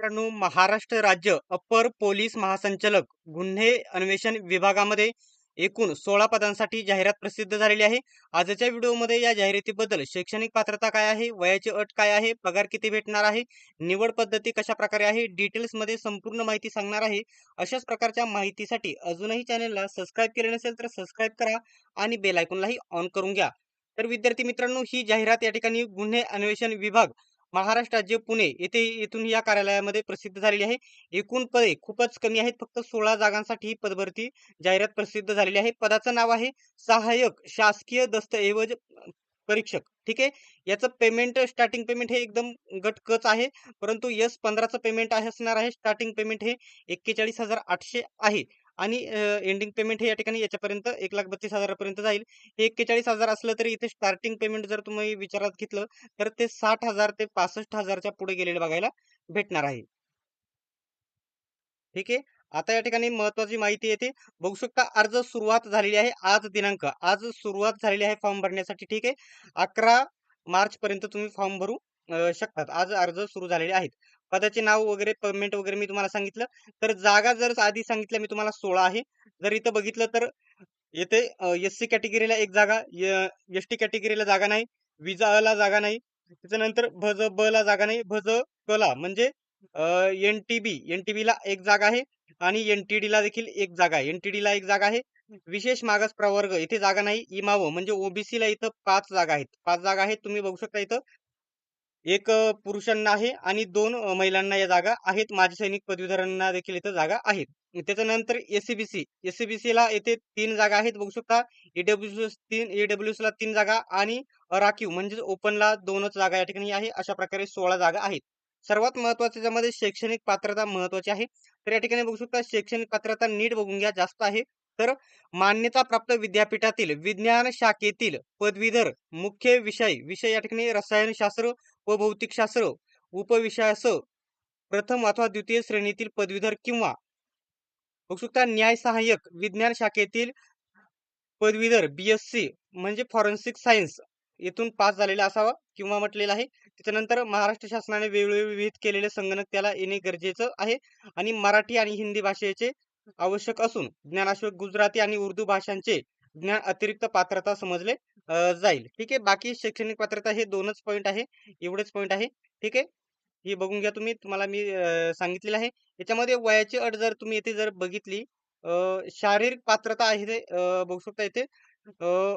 मित्रांनो महाराष्ट्र राज्य upper police महासंचालक गुन्हे अन्वेषण विभागामध्ये एकूण सोळा पदांसाठी जाहिरात प्रसिद्ध झालेली आहे. आजच्या व्हिडिओमध्ये या जाहिरातीबद्दल शैक्षणिक पात्रता काय आहे वयाची अट काय आहे पगार किती भेटणार आहे निवड पद्धती कशा प्रकारे आहे डिटेल्समध्ये संपूर्ण माहिती सांगणार आहे. अशाच प्रकारच्या माहितीसाठी अजूनही चॅनलला सबस्क्राईब केले नसेल तर सबस्क्राईब करा आणि बेल आयकॉनलाही ऑन करून घ्या. तर विद्यार्थी मित्रांनो ही जाहिरात या ठिकाणी गुन्हे अन्वेषण विभाग महाराष्ट्र राज्य पुणे येथे येथून या कार्यालयामध्ये प्रसिद्ध झालेली आहे. एकूण पदे खूपच कमी आहेत. फक्त सोळा जागांसाठी ही पदभरती जाहिरात प्रसिद्ध झालेली आहे. पदाचं नाव आहे सहाय्यक शासकीय दस्तऐवज परीक्षक. ठीक आहे? याचं पेमेंट स्टार्टिंग पेमेंट हे एकदम गटकच आहे. परंतु यस पंधराचं पेमेंट आहे असणार आहे. स्टार्टिंग पेमेंट हे एक्केचाळीस हजार आठशे आहे. आणि एंडिंग पेमेंट हे या ठिकाणी याच्यापर्यंत एक लाख बत्तीस हजारापर्यंत जाईल. हे एक्केचाळीस हजार असलं तरी इथे स्टार्टिंग पेमेंट जर तुम्ही विचारात घेतलं तर ते साठ हजार ते पासष्ट हजारच्या पुढे गेलेले बघायला भेटणार आहे. ठीक आहे? आता या ठिकाणी महत्वाची माहिती येते. बघू शकता अर्ज सुरुवात झालेली आहे आज दिनांक. आज सुरुवात झालेली आहे फॉर्म भरण्यासाठी. ठीक आहे? अकरा मार्च पर्यंत तुम्ही फॉर्म भरू. शकतात. आज अर्ज सुरू झालेले आहेत. पदाचे नाव वगैरे पेमेंट वगैरे मी तुम्हाला सांगितलं. तर जागा जर आधी सांगितलं मी तुम्हाला सोळा आहे. जर इथं बघितलं तर येथे एस सी कॅटेगरीला एक जागा एस टी कॅटेगरीला जागा नाही विजाला जागा नाही. त्याच्यानंतर भज ब ला जागा नाही. भज क ला म्हणजे N T B N T B ला एक जागा आहे आणि एन टी डी ला देखील एक जागा आहे. एन टी डी ला एक जागा आहे. विशेष मागास प्रवर्ग इथे जागा नाही इमाव म्हणजे ओबीसी ला इथं पाच जागा आहेत. पाच जागा आहेत तुम्ही बघू शकता इथं. एक पुरुषांना आहे आणि दोन महिलांना या जागा आहेत. माजी सैनिक पदवीधरांना देखील इथं जागा आहेत. त्याच्यानंतर एसीबीसी एसीबीसी ला येथे तीन जागा आहेत. बघू शकता ईडब्ल्यू तीन ईडब्ल्यू ला तीन जागा आणि राखीव म्हणजेच ओपनला दोनच जागा या ठिकाणी आहे. अशा प्रकारे सोळा जागा आहेत. सर्वात महत्वाचं त्यामध्ये शैक्षणिक पात्रता महत्वाची आहे तर या ठिकाणी बघू शकता शैक्षणिक पात्रता नीट बघून घ्या जास्त आहे. तर मान्यता प्राप्त विद्यापीठातील विज्ञान शाखेतील पदवीधर मुख्य विषय विषय या ठिकाणी रसायनशास्त्र व भौतिकशास्त्र उपविषयासह प्रथम अथवा द्वितीय श्रेणीतील पदवीधर किंवा बघू शकता न्याय सहाय्यक विज्ञान शाखेतील पदवीधर बीएससी म्हणजे फॉरेन्सिक सायन्स येथून पास झालेला असावा किंवा म्हटलेलं आहे. त्याच्यानंतर महाराष्ट्र शासनाने वेगवेगळे विहित केलेले संगणक त्याला येणे गरजेचं आहे आणि मराठी आणि हिंदी भाषेचे आवश्यक असून ज्ञानाशिवाय गुजराती आणि उर्दू भाषांचे ज्ञान अतिरिक्त पात्रता समजले जाईल. ठीक आहे? बाकी शैक्षणिक पात्रता हे दोनच पॉईंट आहे. एवढेच पॉईंट आहे. ठीक आहे? हे बघून घ्या तुम्ही. तुम्हाला मी सांगितलेलं आहे. याच्यामध्ये वयाची अट जर तुम्ही येथे जर बघितली शारीरिक पात्रता आहे बघू शकता येथे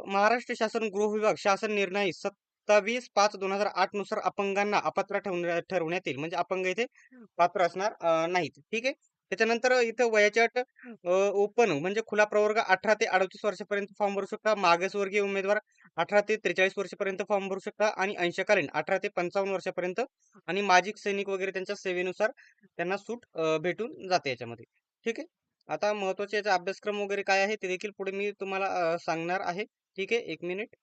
महाराष्ट्र शासन गृह विभाग शासन निर्णय सत्तावीस पाच दोन हजार आठनुसार अपंगांना अपात्र ठरवण्यात येईल. म्हणजे अपंग इथे पात्र असणार नाहीत. ठीक आहे? त्याच्यानंतर इथं वयाच्या अट ओपन म्हणजे खुला प्रवर्ग अठरा ते अडतीस वर्षापर्यंत फॉर्म भरू शकता. मागासवर्गीय उमेदवार अठरा ते त्रेचाळीस वर्षापर्यंत फॉर्म भरू शकता आणि अंशकालीन अठरा ते पंचावन्न वर्षापर्यंत आणि माजी सैनिक वगैरे त्यांच्या सेवेनुसार त्यांना सूट भेटून जाते याच्यामध्ये. ठीक आहे? आता महत्त्वाचे याचा अभ्यासक्रम वगैरे काय आहे ते देखील पुढे मी तुम्हाला सांगणार आहे. ठीक आहे? एक मिनिट.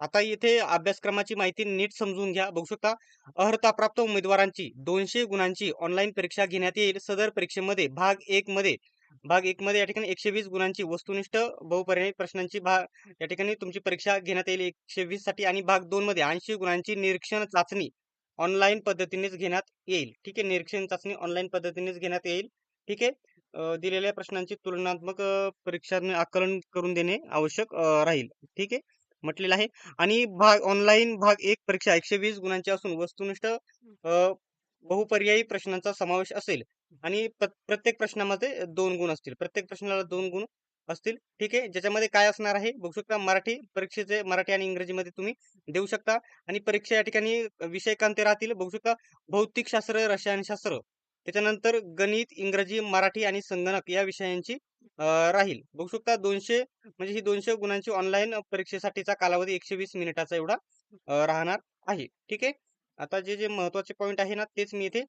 आता इथे अभ्यासक्रमाची माहिती नीट समजून घ्या. बघू शकता अर्हता प्राप्त उमेदवारांची दोनशे गुणांची ऑनलाईन परीक्षा घेण्यात येईल. सदर परीक्षेमध्ये भाग एक मध्ये भाग एक मध्ये या ठिकाणी एकशे वीस गुणांची वस्तुनिष्ठ बहुपर्यायी प्रश्नांची भाग या ठिकाणी तुमची परीक्षा घेण्यात येईल एकशे वीससाठी आणि भाग दोन मध्ये ऐंशी गुणांची निरीक्षण चाचणी ऑनलाईन पद्धतीनेच घेण्यात येईल. ठीक आहे निरीक्षण चाचणी ऑनलाईन पद्धतीनेच घेण्यात येईल. ठीक आहे दिलेल्या प्रश्नांची तुलनात्मक परीक्षा आकलन करून देणे आवश्यक राहील. ठीक आहे म्हटलेलं आहे. आणि भाग ऑनलाईन भाग एक परीक्षा एकशे वीस गुणांची असून वस्तुनिष्ठ बहुपर्यायी प्रश्नांचा समावेश असेल. आणि प्रत्येक प्रश्नामध्ये दोन गुण असतील. प्रत्येक प्रश्नाला दोन गुण असतील. ठीक आहे? ज्याच्यामध्ये काय असणार आहे? बघू शकता मराठी परीक्षेचे मराठी आणि इंग्रजीमध्ये तुम्ही देऊ शकता. आणि परीक्षा या ठिकाणी विषय कांते राहतील. बघू शकता भौतिकशास्त्र रसायनशास्त्र. त्याच्यानंतर गणित इंग्रजी मराठी आणि संगणक या विषयांची राहील. बघू शकता दोनशे म्हणजे ही दोनशे गुणांची ऑनलाईन परीक्षेसाठीचा कालावधी एकशे वीस मिनिटाचा एवढा राहणार आहे. ठीक आहे? आता जे जे महत्त्वाचे पॉईंट आहे ना तेच मी इथे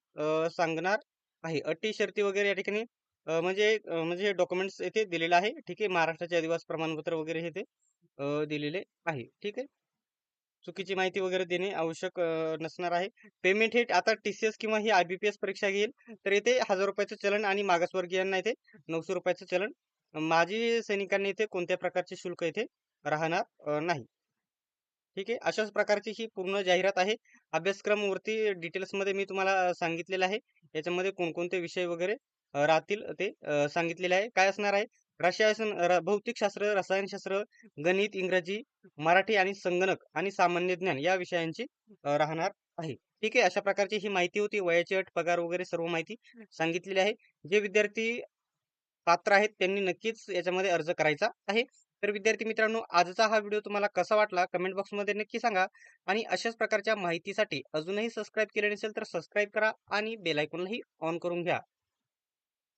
सांगणार आहे. अटी शर्ती वगैरे या ठिकाणी म्हणजे म्हणजे डॉक्युमेंट्स येथे दिलेलं आहे. ठीक आहे? महाराष्ट्राचे अधिवास प्रमाणपत्र वगैरे हे ते दिलेले आहे. ठीक आहे? चुकीची माहिती वगैरे देणे आवश्यक नसणार आहे पेमेंट हे आता टीसीएस किंवा ही एस परीक्षा घेईल तर येथे हजार रुपयाचं चलन आणि मागासवर्गीयांना येथे नऊशे रुपयाचं चलन माजी सैनिकांनी इथे कोणत्या प्रकारचे शुल्क येथे राहणार नाही ठीक आहे अशाच प्रकारची ही पूर्ण जाहिरात आहे अभ्यासक्रमवरती डिटेल्समध्ये मी तुम्हाला सांगितलेलं आहे. याच्यामध्ये कोणकोणते विषय वगैरे राहतील ते सांगितलेले आहे. काय असणार आहे? रसायन र भौतिकशास्त्र, रसायनशास्त्र, गणित, इंग्रजी, मराठी आणि संगणक आणि सामान्य ज्ञान या विषयांची राहणार आहे. ठीक आहे. अशा प्रकारची ही माहिती होती. वयाची अट, पगार वगैरे सर्व माहिती सांगितलेली आहे. जे विद्यार्थी पात्र आहेत त्यांनी नक्कीच याच्यामध्ये अर्ज करायचा आहे. तर विद्यार्थी मित्रांनो आजचा हा व्हिडिओ तुम्हाला कसा वाटला कमेंट बॉक्समध्ये नक्की सांगा आणि अशाच प्रकारच्या माहितीसाठी अजूनही सबस्क्राईब केले नसेल तर सबस्क्राईब करा आणि बेलायकॉनलाही ऑन करून घ्या.